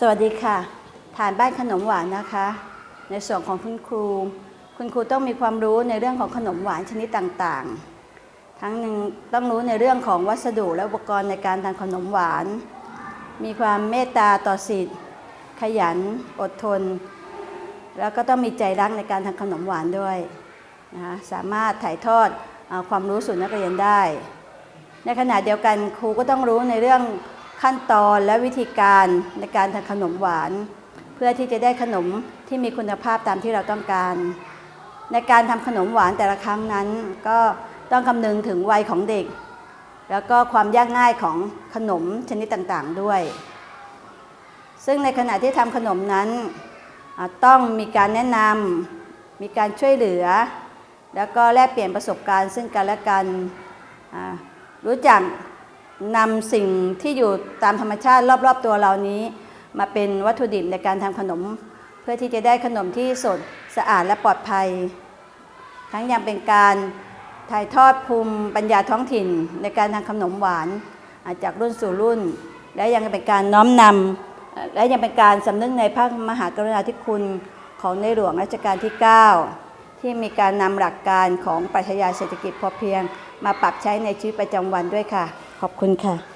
สวัสดีค่ะ ฐานบ้านขนมหวานนะคะ ในส่วนของคุณครู คุณครูต้องมีความรู้ในเรื่องของขนมหวานชนิดต่างๆ ทั้งหนึ่งต้องรู้ในเรื่องของวัสดุและอุปกรณ์ในการทำขนมหวาน มีความเมตตาต่อสิทธิ์ ขยัน อดทน แล้วก็ต้องมีใจรักในการทำขนมหวานด้วยนะคะสามารถถ่ายทอดอความรู้สู่นักเรียนได้ ในขณะเดียวกันครูก็ต้องรู้ในเรื่อง ขั้นตอนและวิธีการในการทำขนมหวาน เพื่อที่จะได้ขนมที่มีคุณภาพตามที่เราต้องการ ในการทำขนมหวานแต่ละครั้งนั้น ก็ต้องคำนึงถึงวัยของเด็ก แล้วก็ความยากง่ายของขนมชนิดต่างๆด้วย ซึ่งในขณะที่ทำขนมนั้นต้องมีการแนะนำมีการช่วยเหลือ แล้วก็แลกเปลี่ยนประสบการณ์ซึ่งกันและกันรู้จัก นำสิ่งที่อยู่ตามธรรมชาติรอบๆตัวเรานี้ มาเป็นวัตถุดิบในการทำขนม เพื่อที่จะได้ขนมที่สดสะอาดและปลอดภัย ทั้งยังเป็นการถ่ายทอดภูมิปัญญาท้องถิ่นในการทำขนมหวานาจากรุ่นสู่รุ่น และยังเป็นการน้อมนำและยังเป็นการสำนึกในพระมหากรุณาธิคุณของในหลวงรัชกาลที่ 9 ที่มีการนำหลักการของปรัชญาเศรษฐกิจพอเพียง มาปรับใช้ในชีวิตประจำวันด้วยค่ะ ขอบคุณค่ะ